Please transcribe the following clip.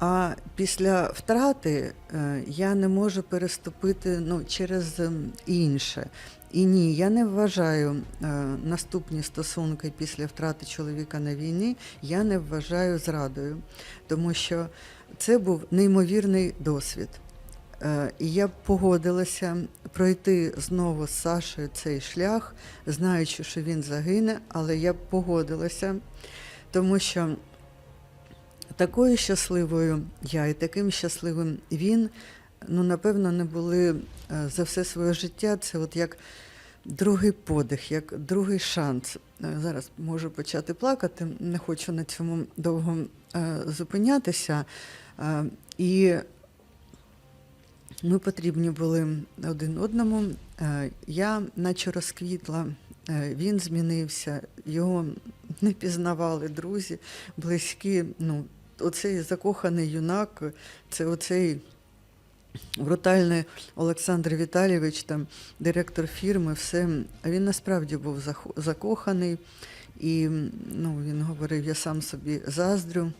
А після втрати е, я не можу переступити ну, через ем, інше. І ні, я не вважаю е, наступні стосунки після втрати чоловіка на війні, я не вважаю зрадою, тому що це був неймовірний досвід. Е, І я погодилася пройти знову з Сашею цей шлях, знаючи, що він загине, але я погодилася, тому що такою щасливою я і таким щасливим він, ну, напевно, не були е, за все своє життя. Це от як другий подих, як другий шанс. Е, Зараз можу почати плакати, не хочу на цьому довго е, зупинятися. І ми потрібні були один одному. Я наче розквітла, він змінився, його не пізнавали друзі, близькі. Ну, оцей закоханий юнак, це оцей брутальний Олександр Віталійович, там, директор фірми, все. А він насправді був закоханий. І ну, він говорив, я сам собі заздрю.